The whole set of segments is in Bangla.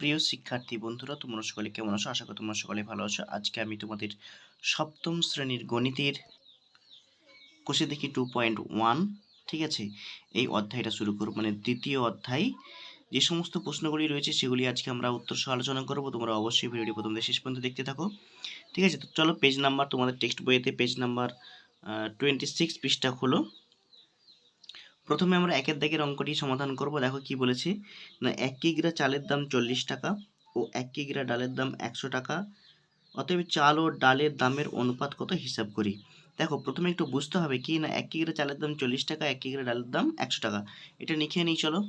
প্রিয় শিক্ষার্থী, বন্ধুরা, তোমরা সকলে কেমন আছো? আশা করি তোমরা সকলে ভালো আছো। আজকে আমি তোমাদের সপ্তম শ্রেণির গণিতের কোষে দেখি টু পয়েন্ট ওয়ান ঠিক আছে? এই অধ্যায়টা শুরু করব। মানে দ্বিতীয় অধ্যায়, যে সমস্ত প্রশ্নগুলি রয়েছে, সেগুলি আজকে আমরা উত্তর সহ আলোচনা করব। তোমরা অবশ্যই ভিডিওটি প্রথম থেকে শেষ পর্যন্ত দেখতে থাকো, ঠিক আছে? তো চলো পেজ নাম্বার তোমাদের টেক্সট বইয়েতে পেজ নাম্বার টোয়েন্টি সিক্স পৃষ্ঠা খোলো। প্রথমে আমরা একের দাগের অঙ্কটি সমাধান করব। দেখো কি বলেছে? না, এক কিগ্রা চালের দাম চল্লিশ টাকা ও এক কিগ্রা ডালের দাম একশো টাকা। অতএব চাল ও ডালের দামের অনুপাত কত হিসাব করি? দেখো, প্রথমে একটু বুঝতে হবে কি না, এক কিগ্রা চালের দাম চল্লিশ টাকা, এক কিগ্রা ডালের দাম একশো টাকা। এটা লিখে নিই, চলো।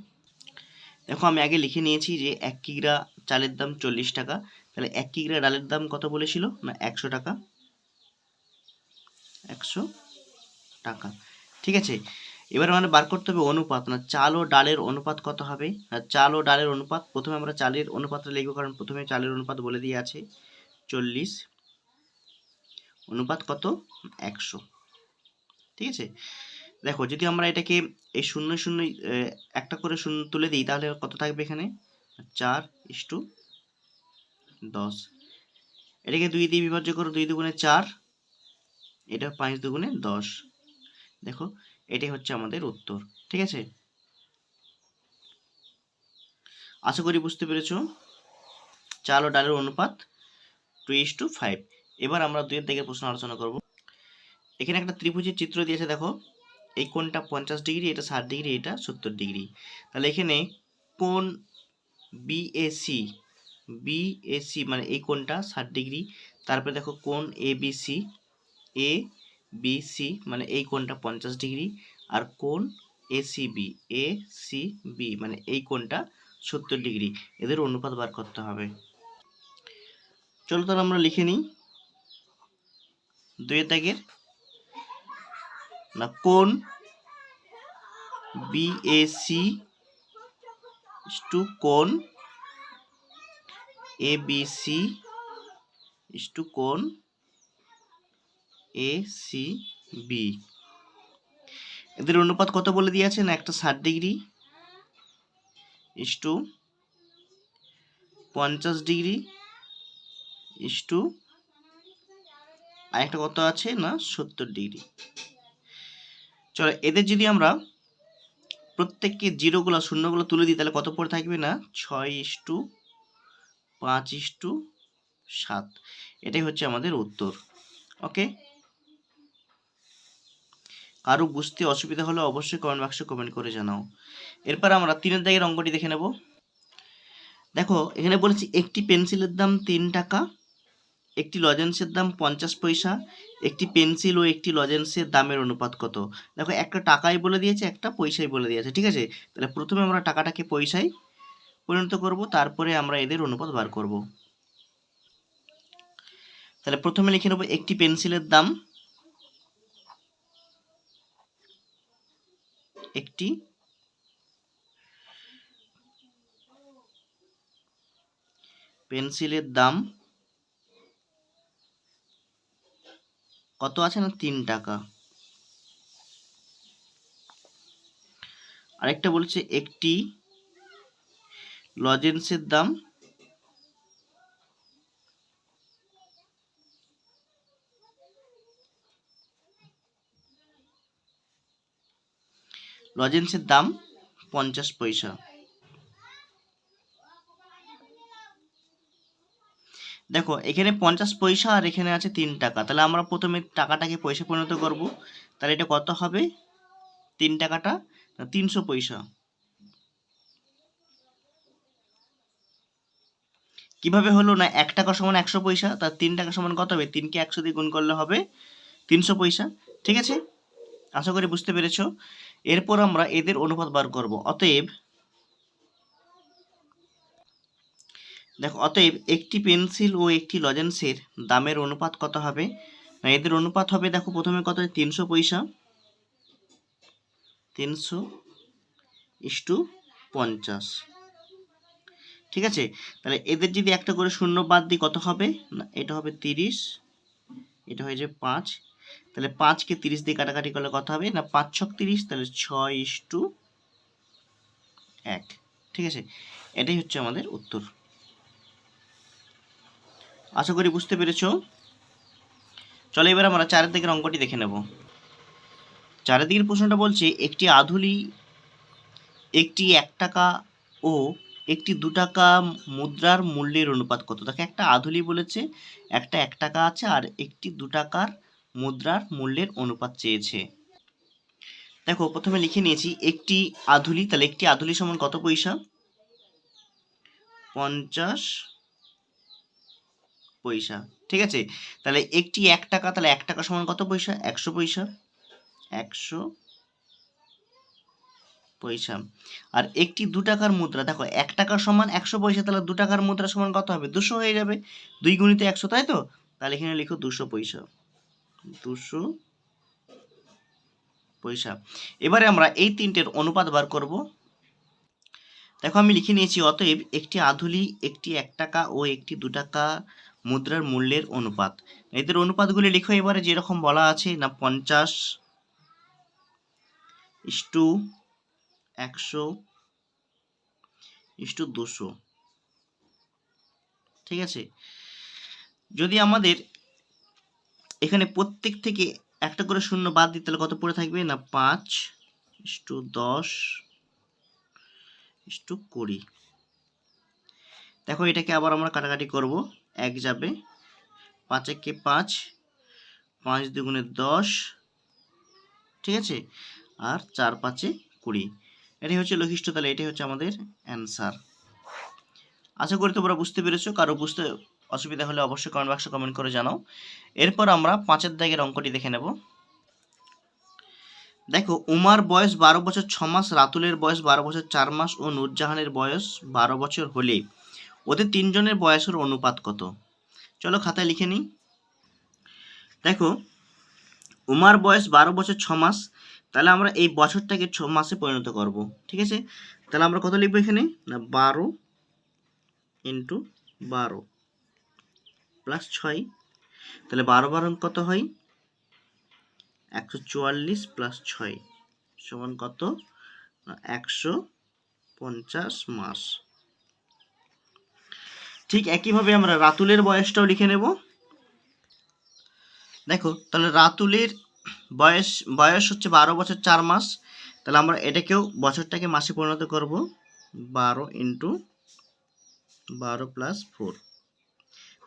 দেখো, আমি আগে লিখে নিয়েছি যে এক কিগ্রা চালের দাম চল্লিশ টাকা। তাহলে এক কিগ্রা ডালের দাম কত বলেছিল? না, একশো টাকা। একশো টাকা। ঠিক আছে? এবার আমাদের বার করতে হবে অনুপাত। না চাল ও ডালের অনুপাত কত হবে? চাল ও ডালের অনুপাত, প্রথমে আমরা চালের অনুপাতটা লিখব, কারণ প্রথমে চালের অনুপাত বলে দিয়ে আছে। চল্লিশ। অনুপাত কত? একশো। ঠিক আছে? দেখো, যদি আমরা এটাকে এই শূন্য শূন্য একটা করে শূন্য তুলে দিই, তাহলে কত থাকবে এখানে? চার ইস্টু দশ। এটাকে দুই দিয়ে বিভাজ্য করো, দুই দুগুণে চার, এটা পাঁচ দুগুণে দশ। দেখো এটাই হচ্ছে আমাদের উত্তর, ঠিক আছে? আশা করি বুঝতে পেরেছ। চাল ও ডালের অনুপাত টু ইস টু ফাইভ এবার আমরা দুইয়ের দিকে প্রশ্ন আলোচনা করব। এখানে একটা ত্রিভুজের চিত্র দিয়েছে, দেখো। এই কোণটা পঞ্চাশ ডিগ্রি, এটা ষাট ডিগ্রি, এটা সত্তর ডিগ্রি। তাহলে এখানে কোণ বিএসি বিএসি মানে এই কোণটা ষাট ডিগ্রি। তারপরে দেখো কোণ এবিসি এ বিসি মানে এই কোণটা পঞ্চাশ ডিগ্রি, আর কোণ এসিবি এ সি বি মানে এই কোণটা সত্তর ডিগ্রি। এদের অনুপাত বার করতে হবে। চলো তাহলে আমরা লিখে নিই। দুয়ের দাগের না, কোণ বিএসি টু কোণ এবিসি টু কোণ এ সি বি এদের অনুপাত কত বলে দিয়েছে না একটা ষাট ডিগ্রি ইস টু পঞ্চাশ ডিগ্রি ইস টু আর একটা কত আছে? না, সত্তর ডিগ্রি। চলো, এদের যদি আমরা প্রত্যেককে জিরোগুলো, শূন্যগুলো তুলে দিই, তাহলে কত পড়ে থাকবে না? ছয় ইস টু, পাঁচ ইস টু, সাত। এটাই হচ্ছে আমাদের উত্তর। ওকে? কারও বুঝতে অসুবিধা হলে অবশ্যই কমেন্ট বাক্সে কমেন্ট করে জানাও। এরপর আমরা তিনের দাগের অঙ্কটি দেখে নেব। দেখো, এখানে বলেছি একটি পেন্সিলের দাম তিন টাকা, একটি লজেন্সের দাম পঞ্চাশ পয়সা, একটি পেন্সিল ও একটি লজেন্সের দামের অনুপাত কত? দেখো, একটা টাকাই বলে দিয়েছে, একটা পয়সাই বলে দিয়েছে, ঠিক আছে? তাহলে প্রথমে আমরা টাকাটাকে পয়সায় পরিণত করব, তারপরে আমরা এদের অনুপাত বার করব। তাহলে প্রথমে লিখে নেব একটি পেন্সিলের দাম একটি পেন্সিলের দাম কত আছে না তিন টাকা? আরেকটা বলছে একটি লজেন্সের দাম লজেন্সের দাম পঞ্চাশ পয়সা। দেখো, এখানে পঞ্চাশ পয়সা আর এখানে আছে তিন টাকা। তাহলে আমরা প্রথমে টাকাটাকে পয়সা পরিণত করব। তাহলে এটা কত হবে? তিন টাকাটা তিনশো পয়সা। কীভাবে হলো না, এক টাকা সমান একশো পয়সা তার তিন টাকা সমান কত হবে? তিনকে একশো দিয়ে গুণ করলে হবে তিনশো পয়সা। ঠিক আছে? আশা করি বুঝতে পেরেছ। এরপর আমরা এদের অনুপাত বার করব। অতএব দেখো, অতএব একটি পেন্সিল ও একটি লজেন্সের দামের অনুপাত কত হবে? না এদের অনুপাত হবে, দেখো, প্রথমে কত তিনশো পয়সা। তিনশো ইস্টু পঞ্চাশ। ঠিক আছে? তাহলে এদের যদি একটা করে শূন্য বাদ দিই, কত হবে? না, এটা হবে তিরিশ। এটা হয়ে যাবে পাঁচ। তাহলে পাঁচকে তিরিশ দিয়ে কাটাকাটি করলে কত হবে? না, পাঁচ ছক তিরিশ, তাহলে ছয় ইস টু এক। ঠিক আছে? এটাই হচ্ছে আমাদের উত্তর। আশা করি বুঝতে পেরেছ। চলো এবার আমরা চারের দিকের অঙ্কটি দেখে নেব। চারের দিকের প্রশ্নটা বলছে, একটি আধুলি, একটি এক টাকা ও একটি দু টাকা মুদ্রার মূল্যের অনুপাত কত? দেখো, একটা আধুলি বলেছে, একটা এক টাকা আছে আর একটি দু টাকার মুদ্রার মূল্যের অনুপাত চেয়েছে। দেখো, প্রথমে লিখে নিয়েছি, একটি আধুলি, তাহলে একটি আধুলি সমান কত পয়সা? পঞ্চাশ পয়সা। ঠিক আছে? তাহলে একটি এক টাকা, তাহলে এক টাকা সমান কত পয়সা? একশো পয়সা। একশো পয়সা। আর একটি দু টাকার মুদ্রা, দেখো, এক টাকা সমান একশো পয়সা, তাহলে দু টাকার মুদ্রা সমান কত হবে? দুশো হয়ে যাবে। দুই গুণিত একশো, তাই তো? তাহলে এখানে লিখো দুশো পয়সা। দুশো পয়সা। এবারে আমরা এই তিনটের অনুপাত বার করব। দেখো, আমি লিখে নিয়েছি, অতএব একটি আধুলি, একটি এক টাকা ও একটি দু টাকা মুদ্রার মূল্যের অনুপাত। এদের অনুপাতগুলি লিখো, এবারে যেরকম বলা আছে, না পঞ্চাশ ইস্টু একশো ইস্টু দুশো। ঠিক আছে? যদি আমাদের এখানে প্রত্যেক থেকে একটা করে শূন্য বাদ দিতে তাহলে কত পড়ে থাকবে? না, পাঁচ ইস্টু দশ ইস্টু কুড়ি। দেখো এটাকে আবার আমরা কাটাকাটি করব। এক যাবে। পাঁচ একে পাঁচ পাঁচ দুগুণে দশ, ঠিক আছে? আর চার পাঁচে কুড়ি। এটাই হচ্ছে লঘিষ্ঠ তাহলে এটাই হচ্ছে আমাদের অ্যান্সার। আশা করি তোমরা বুঝতে পেরেছ। কারও বুঝতে অসুবিধা হলে অবশ্যই কমেন্ট বাক্সে কমেন্ট করে জানাও। এরপর আমরা পাঁচের দাগের অঙ্কটি দেখে নেব। দেখো, উমার বয়স বারো বছর ছ মাস, রাতুলের বয়স বারো বছর চার মাস ও নূরজাহানের বয়স বারো বছর হলে ওদের তিনজনের বয়সের অনুপাত কত? চলো খাতায় লিখে নিই। দেখো, উমার বয়স বারো বছর ছ মাস, তাহলে আমরা এই বছরটাকে ছ মাসে পরিণত করব, ঠিক আছে? তাহলে আমরা কত লিখব এখানে? না, বারো ইন্টু বারো। প্লাস ছয়, তাহলে বারো বারো কত হয়? একশো চুয়াল্লিশ প্লাস ছয় সমান কত? একশো পঞ্চাশ মাস। ঠিক একইভাবে আমরা রাতুলের বয়সটাও লিখে নেব। দেখো, তাহলে রাতুলের বয়স বয়স হচ্ছে বারো বছর চার মাস। তাহলে আমরা এটাকেও বছরটাকে মাসে পরিণত করব। বারো ইন্টু বারো প্লাস ফোর।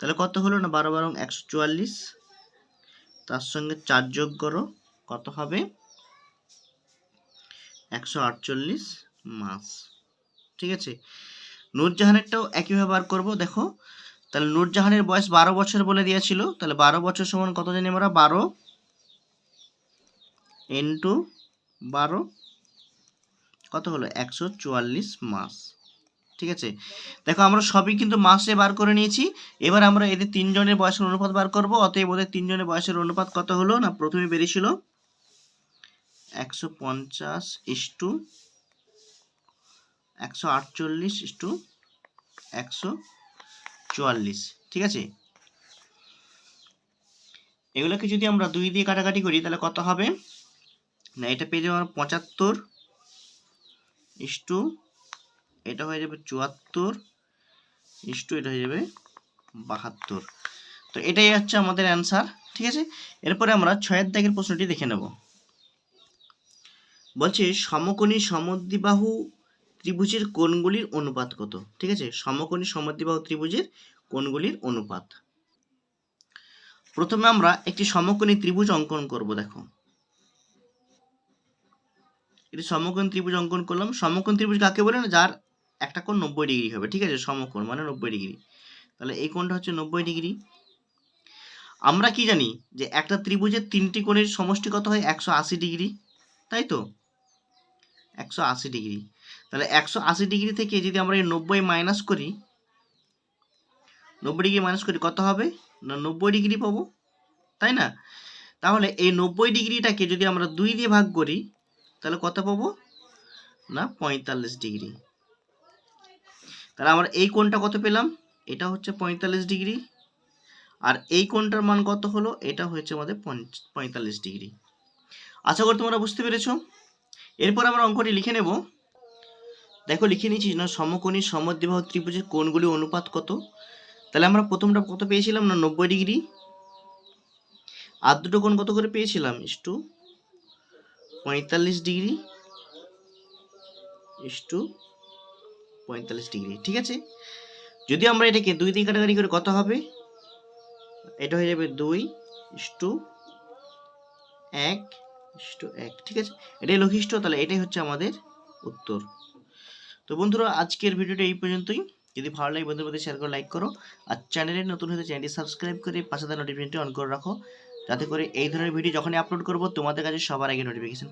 তাহলে কত হলো না? বারো বারো একশো চুয়াল্লিশ। তার সঙ্গে চার যোগ করো, কত হবে? একশো আটচল্লিশ মাস। ঠিক আছে? নূরজাহানেরটাও একইভাবে বার করব, দেখো। তাহলে নূরজাহানের বয়স বারো বছর বলে দিয়েছিল। তাহলে বারো বছর সমান কত জানি আমরা? বারো। ইন্টু বারো। কত হলো? একশো চুয়াল্লিশ মাস। ঠিক আছে? দেখো, আমরা সবই কিন্তু মাসে বার করে নিয়েছি। এবার আমরা এদের তিনজনের বয়সের অনুপাত বার করব। অতএব ওদের তিনজনের বয়সের অনুপাত কত হলো? না, প্রথমে বেরিয়েছিল একশো পঞ্চাশ ইস্টু একশো আটচল্লিশ ইস্টু একশো চুয়াল্লিশ। ঠিক আছে? এগুলোকে যদি আমরা দুই দিয়ে কাটাকাটি করি, তাহলে কত হবে? না, এটা পেয়ে যাব পঁচাত্তর ইস্টু এটা হয়ে যাবে চুয়াত্তর ইস্টু এটা হয়ে যাবে বাহাত্তর। তো এটাই হচ্ছে আমাদের অ্যান্সার ঠিক আছে? এরপরে আমরা ছয়ের দাগের প্রশ্নটি দেখে নেব। বলছে, সমকোণী সমদ্বিবাহু ত্রিভুজের কোণগুলির অনুপাত কত? ঠিক আছে, সমকোণী সমদ্বিবাহু ত্রিভুজের কোণগুলির অনুপাত। প্রথমে আমরা একটি সমকোণী ত্রিভুজ অঙ্কন করব, দেখো। এটি সমকোণ ত্রিভুজ অঙ্কন করলাম। সমকোণ ত্রিভুজ কাকে বলে না? যার একটা কোণ নব্বই ডিগ্রি হবে, ঠিক আছে? সমকোণ মানে নব্বই ডিগ্রি। তাহলে এই কোণটা হচ্ছে নব্বই ডিগ্রি। আমরা কি জানি যে একটা ত্রিভুজের তিনটি কোণের সমষ্টি কত হয়? একশো আশি ডিগ্রি, তাই তো? একশো আশি ডিগ্রি। তাহলে একশো আশি ডিগ্রি থেকে যদি আমরা এই নব্বই মাইনাস করি, নব্বই ডিগ্রি মাইনাস করি কত হবে? না, নব্বই ডিগ্রি পাবো, তাই না? তাহলে এই নব্বই ডিগ্রিটাকে যদি আমরা দুই দিয়ে ভাগ করি, তাহলে কত পাবো? না, পঁয়তাল্লিশ ডিগ্রি। তাহলে আমরা এই কোণটা কত পেলাম? এটা হচ্ছে পঁয়তাল্লিশ ডিগ্রি। আর এই কোণটার মান কত হলো? এটা হয়েছে আমাদের পঁয়তাল্লিশ ডিগ্রি। আশা করি তোমরা বুঝতে পেরেছ। এরপর আমরা অঙ্কটি লিখে নেব। দেখো, লিখে নিয়েছি না, সমকোণী, সমদ্বিবাহ ত্রিভুজের কোণগুলি অনুপাত কত? তাহলে আমরা প্রথমটা কত পেয়েছিলাম না, নব্বই ডিগ্রি? আর দুটো কোণ কত করে পেয়েছিলাম? ইস্টু পঁয়তাল্লিশ ডিগ্রি। ইস্টু পঁয়তাল্লিশ ডিগ্রি, ঠিক আছে? যদি আমরা এটাকে দুই দিয়ে কাটাকাটি করে কত হবে? এটা হয়ে যাবে দুই ইস্টু এক ইস্টু এক, ঠিক আছে? এটাই লঘিষ্ঠ, তাহলে এটাই হচ্ছে আমাদের উত্তর। তো বন্ধুরা, আজকের ভিডিওটা এই পর্যন্তই। যদি ভালো লাগে বন্ধুদের মধ্যে শেয়ার করে লাইক করো। আর চ্যানেলে নতুন হতে চ্যানেলটি সাবস্ক্রাইব করে পাশে থাকা নোটিফিকেশনটি অন করে রাখো। যাতে করে এই ধরনের ভিডিও যখনই আপলোড করব, তোমাদের কাছে সবার আগে নোটিফিকেশন